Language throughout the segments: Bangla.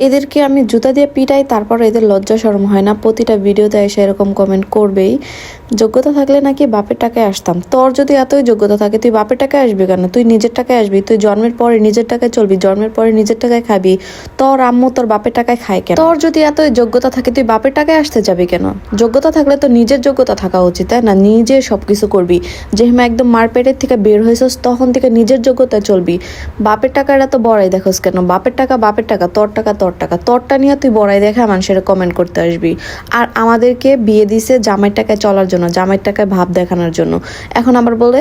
এদেরকে আমি জুতা দিয়ে পিটাই তারপর এদের লজ্জা শরম হয় না। প্রতিটা ভিডিওতে এসে এরকম কমেন্ট করবেই। যোগ্যতা থাকলে নাকি বাপের টাকায় আসতাম। তোর যদি এতই যোগ্যতা থাকে, তুই বাপের টাকায় আসবি কেন? তুই নিজের টাকায় আসবি, তুই জন্মের পরে নিজের টাকায় চলবি, জন্মের পরে নিজের টাকায় খাবি। তোর আম্মু তোর বাপের টাকায় খায় কেন? তোর যদি এতই যোগ্যতা থাকে, তুই বাপের টাকায় আসতে যাবি কেন? যোগ্যতা থাকলে তো নিজের যোগ্যতা থাকা উচিত, তাই না? নিজে সবকিছু করবি। যে যেহেতু একদম মারপেটের থেকে বের হয়েছিস, তখন থেকে নিজের যোগ্যতায় চলবি। বাপের টাকাটা তো বড়াই, দেখোস কেন? বাপের টাকা বাপের টাকা, তোর টাকা তোর টাকা তোরটা নিয়ে তুই বড়াই দেখা মানুষের কমেন্ট করতে আসবি। আর আমাদেরকে বিয়ে দিছে জামাইয়ের টাকায় চলার জন্য, জামাইয়ের টাকায় ভাব দেখানোর জন্য। এখন আবার বলে,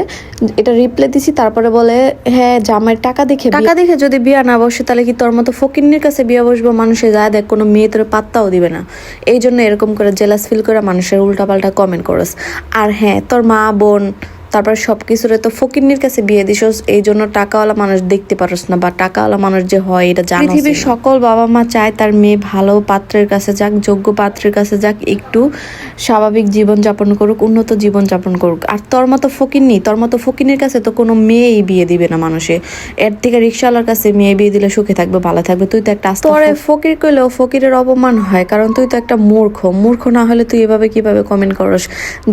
এটা রিপ্লে দিছি, তারপরে বলে হ্যাঁ জামাইয়ের টাকা দেখে টাকা দেখে যদি বিয়ে না বসে, তাহলে কি তোর মতো ফকিন্নির কাছে বিয়ে বসবো? মানুষে যায় দেখ, কোনো মেয়ে তোর পাত্তাও দিবে না। এই জন্য এরকম করে জেলাস ফিল করে মানুষের উল্টাপাল্টা কমেন্ট করস। আর হ্যাঁ তোর মা, বোন তারপর সব কিছুরে তো ফকিন্নির কাছে বিয়ে দিছস এই জন্য টাকাওয়ালা মানুষ দেখতে পারস না বা টাকাওয়ালা মানুষ যে হয় এটা জানো পৃথিবীর সকল বাবা মা চায় তার মেয়ে ভালো পাত্রের কাছে যাক যোগ্য পাত্রের কাছে যাক একটু স্বাভাবিক জীবন যাপন করুক উন্নত জীবন যাপন করুক। আর তোর মতো ফকিন্নি তোর মতো ফকিন্নির কাছে তো কোনো মেয়েই বিয়ে দিবে না মানুষে। এর থেকে রিক্সাওয়ালার কাছে মেয়ে বিয়ে দিলে সুখে থাকবে ভালো থাকবে তুই তো একটা তোরে ফকির কইলেও ফকিরের অপমান হয় কারণ তুই তো একটা মূর্খ। মূর্খ না হলে তুই এভাবে কীভাবে কমেন্ট করস?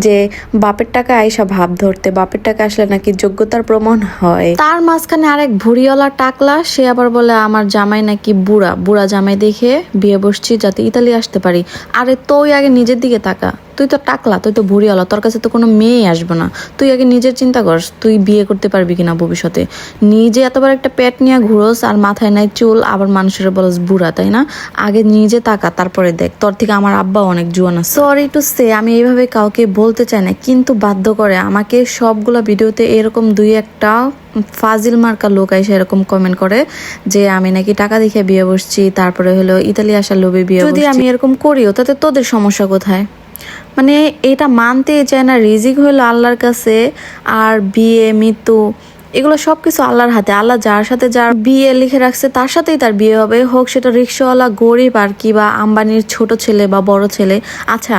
যে বাপের টাকা আইসা ভাব ধরতে বাপের টাকা আসলে নাকি যোগ্যতার প্রমাণ হয়। তার মাঝখানে আরেক ভুড়িওয়ালা টাকলা, সে আবার বলে, আমার জামাই নাকি বুড়া। বুড়া জামাই দেখে বিয়ে বসছি যাতে ইতালি আসতে পারি। আরে তো আগে নিজের দিকে তাকা। তুই তো টাকলা তুই তো ভুড়িওয়ালা তোর কাছে তো কোনো মেয়ে আসবে না। তুই আগে নিজের চিন্তা কর তুই বিয়ে করতে পারবি কিনা ভবিষ্যতে। নিজে এতবার একটা পেট নিয়ে ঘুরোস আর মাথায় নাই চুল আবার মানুষের বলস বুড়া তাই না? আগে নিজে তাকা তারপরে দেখ তোর থেকে আমার আব্বা অনেক জুয়ান আছে। সরি টু সে আমি এইভাবে কাউকে বলতে চাই না কিন্তু বাধ্য করে আমাকে সবগুলো ভিডিওতে এরকম দুই একটা ফাজিল মার্কা লোক এসে এরকম কমেন্ট করে যে আমি নাকি টাকা দেখে বিয়ে বসছি তারপরে হলো ইতালি আসার লোভে বিয়ে যদি আমি এরকম করিও তাতে তোদের সমস্যা কোথায়? মানে এটা মানতে চায় না রিজিক হলো আল্লাহর কাছে আর বিয়ে মৃত্যু এগুলো সব কিছু আল্লাহর হাতে। আল্লাহ যার সাথে যার বিয়ে লিখে রাখছে, তার সাথেই তার বিয়ে হবে। হোক সেটা রিক্সাওয়ালা, গরিব আর কি, বা আম্বানির ছোট ছেলে বা বড় ছেলে। আচ্ছা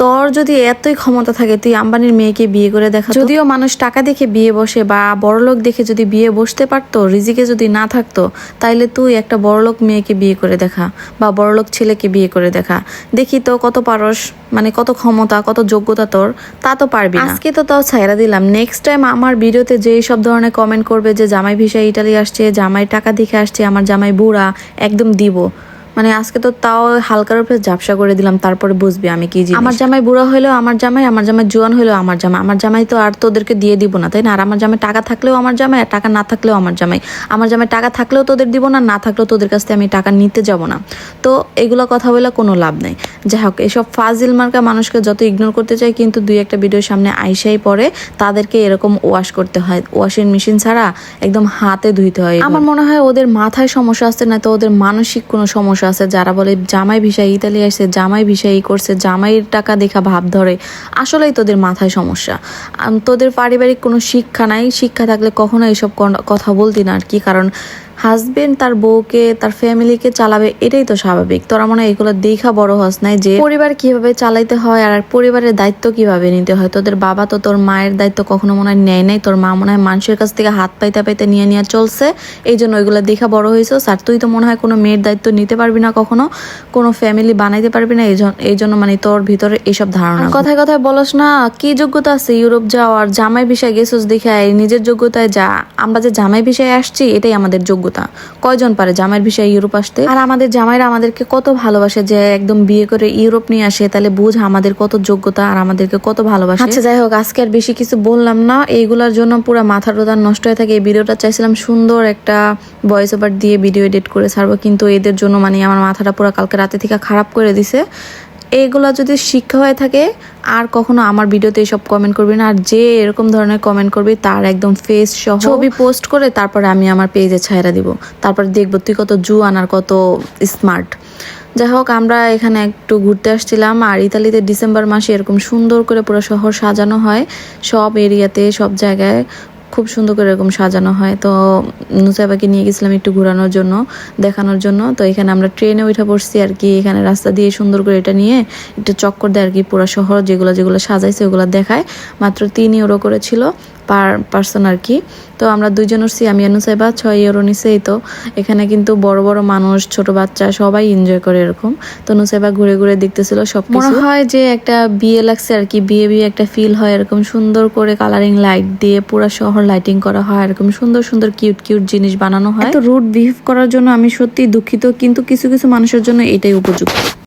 তোর যদি এতই ক্ষমতা থাকে, তুই আম্বানির মেয়েকে বিয়ে করে দেখা যদিও মানুষ টাকা দেখে বিয়ে বসে, বা বড়লোক দেখে যদি বিয়ে বসতে পারতো, রিজিকে যদি না থাকতো, তাইলে তুই একটা বড়লোক মেয়েকে বিয়ে করে দেখা, বা বড়লোক ছেলেকে বিয়ে করে দেখা। দেখি তো কত পারস মানে কত ক্ষমতা, কত যোগ্যতা তোর, তা তো পারবি আজকে তো তাও ছাইরা দিলাম। নেক্সট টাইম আমার ভিডিওতে যেই সব ধরনের কমেন্ট করবে যে, জামাই ভিসা ইটালি আসছে জামাই টাকা দেখে আসছে, আমার জামাই বুড়া, একদম দিব। মানে আজকে তো তাও হালকার উপরে ঝাপসা করে দিলাম তারপরে বুঝবি আমি কি আমার জামাই বুড়া হইলেও আমার জামাই আমার জামাই জোয়ান হইলেও আমার জামাই। আমার জামাই তো আর তোদেরকে দিয়ে দিব না তাই না? আর আমার জামাই টাকা থাকলেও আমার জামাই আর টাকা না থাকলেও আমার জামাই। আমার জামাই টাকা থাকলেও তোদের দিব না না থাকলেও তোদের কাছ থেকে আমি টাকা নিতে যাব না। তো এগুলো কথা বলে কোনো লাভ নেই। যাই হোক এসব ফাজিল মার্কা মানুষকে যত ইগনোর করতে চাই কিন্তু দুই একটা ভিডিওর সামনে আইসাই পরে তাদেরকে এরকম ওয়াশ করতে হয়। ওয়াশিং মেশিন ছাড়া একদম হাতে ধুইতে হয় আমার মনে হয় ওদের মাথায় সমস্যা আসছে না তো ওদের মানসিক কোনো সমস্যা আছে, যারা বলে জামাই ভিসাই ইতালি আসছে, জামাই ভিসাই করছে, জামাইয়ের টাকা দেখা ভাব ধরে। আসলেই তোদের মাথায় সমস্যা। তোদের পারিবারিক কোনো শিক্ষা নাই। শিক্ষা থাকলে কখনো এইসব কথা বলতি না আর কি। কারণ হাজবেন্ড তার বউকে, তার ফ্যামিলিকে চালাবে, এটাই তো স্বাভাবিক। তোরা মনে হয় এগুলো দেখা বড় হস নাই যে পরিবার কীভাবে চালাইতে হয় আর পরিবারের দায়িত্ব কীভাবে নিতে হয়। তোদের বাবা তো তোর মায়ের দায়িত্ব কখনো মনে হয় নেয় নাই। তোর মা মনে হয় মানুষের কাছ থেকে হাত পাইতে পাইতে নিয়ে নিয়ে চলছে। এই জন্য ওইগুলো দেখা বড় হয়েছে আর তুই তো মনে হয় কোনো মেয়ের দায়িত্ব নিতে পারবি না কখনো, কোনো ফ্যামিলি বানাইতে পারবি না। এই জন- এই জন্য মানে তোর ভিতরে এইসব ধারণা। কথায় কথায় বলস না, কি যোগ্যতা আছে ইউরোপ যাওয়ার? জামাই বিষয় গেছিস দেখে নিজের যোগ্যতায় যা। আমরা যে জামাই বিষয়ে আসছি, এটাই আমাদের যোগ্যতা। কয়জন পারে জামাইয়ের বিষয়ে ইউরোপ আসতে? আর আমাদের জামাইরা আমাদেরকে কত ভালোবাসে যে একদম বিয়ে করে ইউরোপ নিয়ে আসে, তাহলে বুঝ আমাদের কত যোগ্যতা আর আমাদেরকে কত ভালোবাসে। আচ্ছা যাই হোক, আজকে আর বেশি কিছু বললাম না। এইগুলোর জন্য পুরো মাথা টোদার নষ্ট হয়ে থাকে। এই ভিডিওটা চাইছিলাম সুন্দর একটা ভয়েস ওভার দিয়ে ভিডিও এডিট করে ছাড়বো, কিন্তু এদের জন্য মানে আমার মাথাটা পুরো কালকে রাতে থেকে খারাপ করে দিছে। এইগুলা যদি শিক্ষা হয়ে থাকে, আর কখনো আমার ভিডিওতে এসব কমেন্ট করবি না। আর যে এরকম ধরনের কমেন্ট করবি, তার একদম ফেস সহ ছবি পোস্ট করে তারপরে আমি আমার পেজে ছাইরা দিব। তারপর দেখব তুই কত জুয়ান আর কত স্মার্ট যাই হোক, আমরা এখানে একটু ঘুরতে আসছিলাম, আর ইতালিতে ডিসেম্বর মাসে এরকম সুন্দর করে পুরো শহর সাজানো হয়। সব এরিয়াতে, সব জায়গায় খুব সুন্দর করে এরকম সাজানো হয়। তো নুসাইবাকে নিয়ে গেছিলাম একটু ঘোরানোর জন্য, দেখানোর জন্য। তো এখানে আমরা ট্রেনে উঠে পড়ছি আর কি, এখানে রাস্তা দিয়ে সুন্দর করে এটা নিয়ে একটু চক্কর দেয় আর কি পুরো শহর, যেগুলো যেগুলো সাজাইছে ওগুলো দেখায়। মাত্র তিন ইউরো করেছিল। পার পার্সন আর কি। তো আমরা দুইজন উঠছি আমি অনুসাইবা ছয় ইউরো নিছে এই তো। এখানে কিন্তু বড় বড় মানুষ ছোট বাচ্চা সবাই এনজয় করে এরকম। তো নুসাইবা ঘুরে ঘুরে দেখতেছিল সব মনে হয় যে একটা বিয়ে লাগছে আর কি বিয়ে বিয়ে একটা ফিল হয় এরকম সুন্দর করে কালারিং লাইট দিয়ে পুরো শহর লাইটিং করা হয় এরকম সুন্দর সুন্দর কিউট কিউট জিনিস বানানো হয়। তো রুট বিহেভ করার জন্য আমি সত্যি দুঃখিত কিন্তু কিছু কিছু মানুষের জন্য এটাই উপযুক্ত।